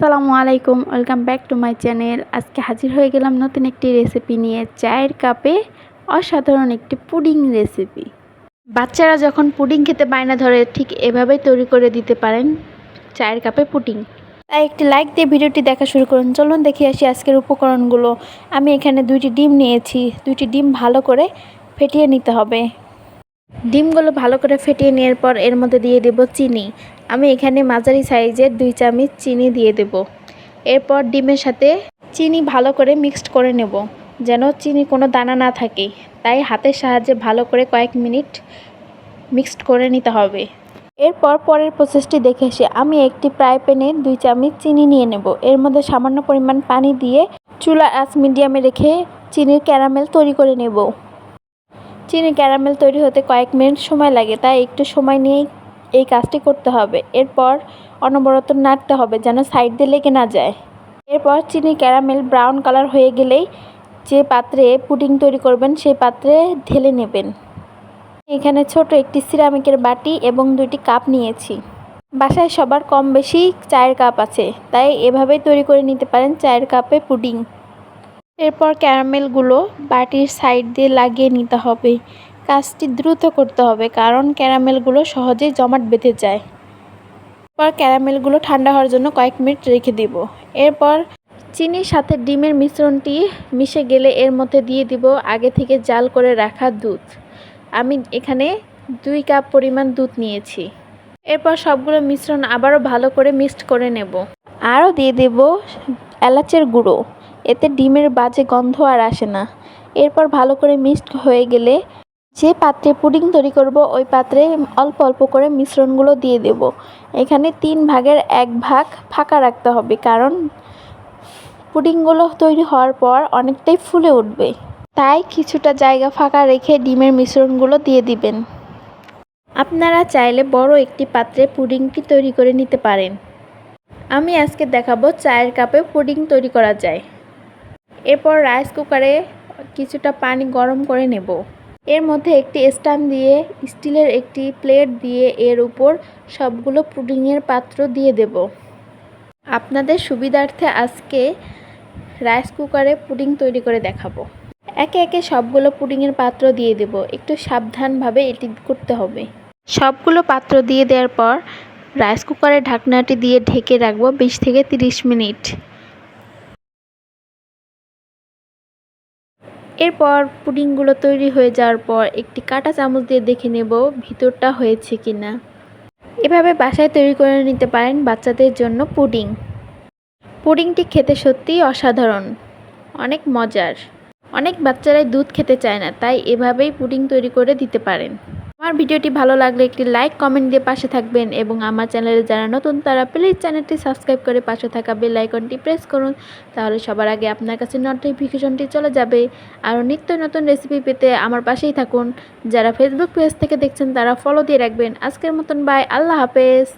আসসালামু আলাইকুম, welcome back to my channel. আজকে হাজির হয়ে গেলাম নতুন একটি রেসিপি নিয়ে, চায়ের কাপে অসাধারণ একটি পুডিং রেসিপি। বাচ্চারা যখন পুডিং খেতে বায়না ধরে, ঠিক এভাবেই তৈরি করে দিতে পারেন চায়ের কাপে পুডিং। তাই একটি লাইক দিয়ে ভিডিওটি দেখা শুরু করুন। চলুন দেখে আসি আজকের উপকরণগুলো। আমি এখানে দুইটি ডিম নিয়েছি। দুইটি ডিম ভালো করে ফেটিয়ে নিতে হবে। ডিমগুলো ভালো করে ফেটিয়ে নেওয়ার পর এর মধ্যে দিয়ে দেব চিনি। আমি এখানে মাঝারি সাইজের দুই চামচ চিনি দিয়ে দেব। এরপর ডিমের সাথে চিনি ভালো করে মিক্সড করে নেব, যেন চিনি কোনো দানা না থাকে। তাই হাতের সাহায্যে ভালো করে কয়েক মিনিট মিক্সড করে নিতে হবে। এরপর পরের প্রসেসটি দেখে এসে আমি একটি ফ্রাই প্যানে দুই চামচ চিনি নিয়ে নেব। এর মধ্যে সামান্য পরিমাণ পানি দিয়ে চুলা আঁচ মিডিয়ামে রেখে চিনির ক্যারামেল তৈরি করে নেব। চিনি ক্যারামেল তৈরি হতে কয়েক মিনিট সময় লাগে, তাই একটু সময় নিয়েই এই কাজটি করতে হবে। এরপর অনবরত নাড়তে হবে যেন সাইড দিয়ে লেগে না যায়। এরপর চিনি ক্যারামেল ব্রাউন কালার হয়ে গেলেই যে পাত্রে পুডিং তৈরি করবেন, সেই পাত্রে ঢেলে নেবেন। এখানে ছোট একটি সিরামিকের বাটি এবং দুইটি কাপ নিয়েছি। বাসায় সবার কম বেশি চায়ের কাপ আছে, তাই এভাবেই তৈরি করে নিতে পারেন চায়ের কাপে পুডিং। এরপর ক্যারামেলগুলো বাটির সাইড দিয়ে লাগিয়ে নিতে হবে। কাজটি দ্রুত করতে হবে, কারণ ক্যারামেলগুলো সহজেই জমাট বেঁধে যায়। এরপর ক্যারামেলগুলো ঠান্ডা হওয়ার জন্য কয়েক মিনিট রেখে দিব। এরপর চিনির সাথে ডিমের মিশ্রণটি মিশে গেলে এর মধ্যে দিয়ে দিব আগে থেকে জাল করে রাখা দুধ। আমি এখানে দুই কাপ পরিমাণ দুধ নিয়েছি। এরপর সবগুলো মিশ্রণ আবারও ভালো করে মিক্সড করে নেব। আরও দিয়ে দেব এলাচের গুঁড়ো। এতে ডিমের বাজে গন্ধ আর আসে না। এরপর ভালো করে মিক্সড হয়ে গেলে যে পাত্রে পুডিং তৈরি করব, ওই পাত্রে অল্প অল্প করে মিশ্রণগুলো দিয়ে দেব। এখানে তিন ভাগের এক ভাগ ফাঁকা রাখতে হবে, কারণ পুডিংগুলো তৈরি হওয়ার পর অনেকটাই ফুলে উঠবে। তাই কিছুটা জায়গা ফাঁকা রেখে ডিমের মিশ্রণগুলো দিয়ে দিবেন। আপনারা চাইলে বড় একটি পাত্রে পুডিংটি তৈরি করে নিতে পারেন। আমি আজকে দেখাবো চায়ের কাপে পুডিং তৈরি করা যায়। এরপর রাইস কুকারে কিছুটা পানি গরম করে নেব। এর মধ্যে একটি স্ট্যান্ড দিয়ে, স্টিলের একটি প্লেট দিয়ে এর উপর সবগুলো পুডিংয়ের পাত্র দিয়ে দেব। আপনাদের সুবিধার্থে আজকে রাইস কুকারে পুডিং তৈরি করে দেখাবো। একে একে সবগুলো পুডিংয়ের পাত্র দিয়ে দেব। একটু সাবধানভাবে এটি করতে হবে। সবগুলো পাত্র দিয়ে দেওয়ার পর রাইস কুকারের ঢাকনাটি দিয়ে ঢেকে রাখব বিশ থেকে তিরিশ মিনিট। এরপর পুডিংগুলো তৈরি হয়ে যাওয়ার পর একটি কাঁটা চামচ দিয়ে দেখে নেব ভিতরটা হয়েছে কি না এভাবে বাসায় তৈরি করে নিতে পারেন বাচ্চাদের জন্য পুডিং। পুডিংটি খেতে সত্যিই অসাধারণ, অনেক মজার। অনেক বাচ্চারাই দুধ খেতে চায় না, তাই এভাবেই পুডিং তৈরি করে দিতে পারেন। আমার ভিডিওটি ভালো লাগলে একটি লাইক, কমেন্ট দিয়ে পাশে থাকবেন এবং আমার চ্যানেলে যারা নতুন তারা প্লিজ চ্যানেলটি সাবস্ক্রাইব করে পাশে থাকা বেল আইকনটি প্রেস করুন, তাহলে সবার আগে আপনার কাছে নোটিফিকেশনটি চলে যাবে। আরও নিত্য নতুন রেসিপি পেতে আমার পাশেই থাকুন। যারা ফেসবুক পেজ থেকে দেখছেন তারা ফলো দিয়ে রাখবেন। আজকের মতন বাই আল্লাহ হাফেজ।